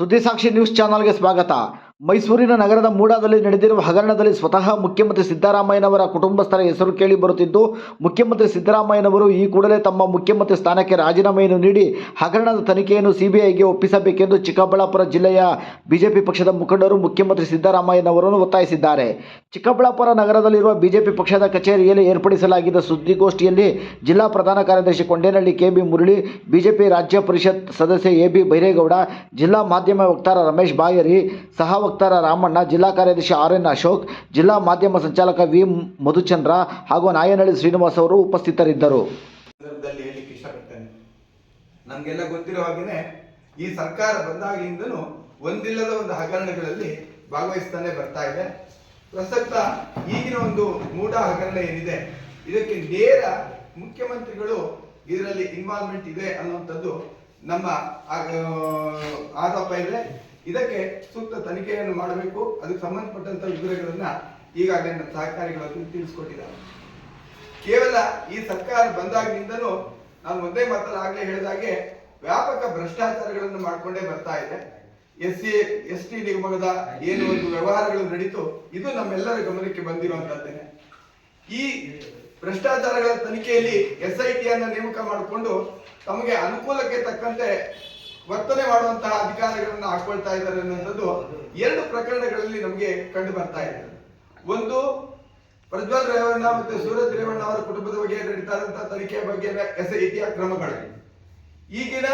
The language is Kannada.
ಸುದ್ದಿಸಾಕ್ಷಿ ನ್ಯೂಸ್ ಚಾನಲ್ಗೆ ಸ್ವಾಗತ ಮೈಸೂರಿನ ನಗರದ ಮೂಡಾದಲ್ಲಿ ನಡೆದಿರುವ ಹಗರಣದಲ್ಲಿ ಸ್ವತಃ ಮುಖ್ಯಮಂತ್ರಿ ಸಿದ್ದರಾಮಯ್ಯನವರ ಕುಟುಂಬಸ್ಥರ ಹೆಸರು ಕೇಳಿ ಬರುತ್ತಿದ್ದು, ಮುಖ್ಯಮಂತ್ರಿ ಸಿದ್ದರಾಮಯ್ಯನವರು ಈ ಕೂಡಲೇ ತಮ್ಮ ಮುಖ್ಯಮಂತ್ರಿ ಸ್ಥಾನಕ್ಕೆ ರಾಜೀನಾಮೆಯನ್ನು ನೀಡಿ ಹಗರಣದ ತನಿಖೆಯನ್ನು ಸಿಬಿಐಗೆ ಒಪ್ಪಿಸಬೇಕೆಂದು ಚಿಕ್ಕಬಳ್ಳಾಪುರ ಜಿಲ್ಲೆಯ ಬಿಜೆಪಿ ಪಕ್ಷದ ಮುಖಂಡರು ಮುಖ್ಯಮಂತ್ರಿ ಸಿದ್ದರಾಮಯ್ಯನವರನ್ನು ಒತ್ತಾಯಿಸಿದ್ದಾರೆ. ಚಿಕ್ಕಬಳ್ಳಾಪುರ ನಗರದಲ್ಲಿರುವ ಬಿಜೆಪಿ ಪಕ್ಷದ ಕಚೇರಿಯಲ್ಲಿ ಏರ್ಪಡಿಸಲಾಗಿದ್ದ ಸುದ್ದಿಗೋಷ್ಠಿಯಲ್ಲಿ ಜಿಲ್ಲಾ ಪ್ರಧಾನ ಕಾರ್ಯದರ್ಶಿ ಕೊಂಡೇನಹಳ್ಳಿ ಕೆಬಿ ಮುರಳಿ, ಬಿಜೆಪಿ ರಾಜ್ಯ ಪರಿಷತ್ ಸದಸ್ಯ ಎಬಿ ಬೈರೇಗೌಡ, ಜಿಲ್ಲಾ ಮಾಧ್ಯಮ ವಕ್ತಾರ ರಮೇಶ್ ಬಾಯರಿ, ಸಹ ವಕ್ತಾರ ರಾಮಣ್ಣ, ಜಿಲ್ಲಾ ಕಾರ್ಯದರ್ಶಿ ಆರ್ ಎನ್ ಅಶೋಕ್, ಜಿಲ್ಲಾ ಮಾಧ್ಯಮ ಸಂಚಾಲಕ ವಿ ಮಧುಚಂದ್ರ ಹಾಗೂ ನಾಯನಹಳ್ಳಿ ಶ್ರೀನಿವಾಸ್ ಅವರು ಉಪಸ್ಥಿತರಿದ್ದರು. ಹೇಳಲಿಕ್ಕೆ ಇಷ್ಟಪಡ್ತೇನೆ. ನಮಗೆಲ್ಲ ಗೊತ್ತಿರೋ ಹಾಗೇನೆ ಈ ಸರ್ಕಾರ ಬಂದಾಗಿಂದನೂ ಒಂದಿಲ್ಲದ ಒಂದು ಹಗರಣಗಳಲ್ಲಿ ಭಾಗವಹಿಸ್ತಾನೆ ಬರ್ತಾ ಇದೆ. ಪ್ರಸಕ್ತ ಈಗಿನ ಒಂದು ಮೂಢ ಹಗರಣ ಏನಿದೆ, ಇದಕ್ಕೆ ನೇರ ಮುಖ್ಯಮಂತ್ರಿಗಳು ಇದರಲ್ಲಿ ಇನ್ವಾಲ್ವ್ಮೆಂಟ್ ಇದೆ ಅನ್ನುವಂಥದ್ದು ನಮ್ಮ ಆರೋಪ ಇದೆ. ಇದಕ್ಕೆ ಸೂಕ್ತ ತನಿಖೆಯನ್ನು ಮಾಡಬೇಕು. ಅದಕ್ಕೆ ಸಂಬಂಧಪಟ್ಟಂತ ವಿವರಗಳನ್ನ ಈಗಾಗಲೇ ನಮ್ಮ ಸಹಕಾರಿಗಳು ತಿಳಿಸ್ಕೊಟ್ಟಿದ್ದಾರೆ. ಕೇವಲ ಈ ಸರ್ಕಾರ ಬಂದಾಗಿನಿಂದನೂ ನಾನು ಒಂದೇ ಮಾತಲ್ಲಿ ಆಗ್ಲೇ ಹೇಳಿದಾಗೆ ವ್ಯಾಪಕ ಭ್ರಷ್ಟಾಚಾರಗಳನ್ನು ಮಾಡಿಕೊಂಡೇ ಬರ್ತಾ ಇದೆ. ಎಸ್ ಸಿ, ಎಸ್ ಟಿ ನಿಗಮದ ಏನು ಒಂದು ವ್ಯವಹಾರಗಳು ನಡೀತು ಇದು ನಮ್ಮೆಲ್ಲರ ಗಮನಕ್ಕೆ ಬಂದಿರುವಂತದ್ದೇನೆ ಈ ಭ್ರಷ್ಟಾಚಾರಗಳ ತನಿಖೆಯಲ್ಲಿ ಎಸ್ ಐ ಟಿ ನೇಮಕ ಮಾಡಿಕೊಂಡು ತಮಗೆ ಅನುಕೂಲಕ್ಕೆ ತಕ್ಕಂತೆ ವರ್ತನೆ ಮಾಡುವಂತಹ ಅಧಿಕಾರಿಗಳನ್ನ ಹಾಕೊಳ್ತಾ ಇದ್ದಾರೆ ಅನ್ನೋದು ಎರಡು ಪ್ರಕರಣಗಳಲ್ಲಿ ನಮಗೆ ಕಂಡು ಬರ್ತಾ ಇದೆ. ಒಂದು ಪ್ರಜ್ವಲ್ ರೇವಣ್ಣ ಮತ್ತು ಸೂರಜ್ ರೇವಣ್ಣ ಅವರ ಕುಟುಂಬದ ಬಗ್ಗೆ ನಡೀತಾ ಇರುವಂತಹ ತನಿಖೆಯ ಬಗ್ಗೆ ಎಸ್ ಐ ಟಿ ಕ್ರಮಗಳು ಈಗಿನ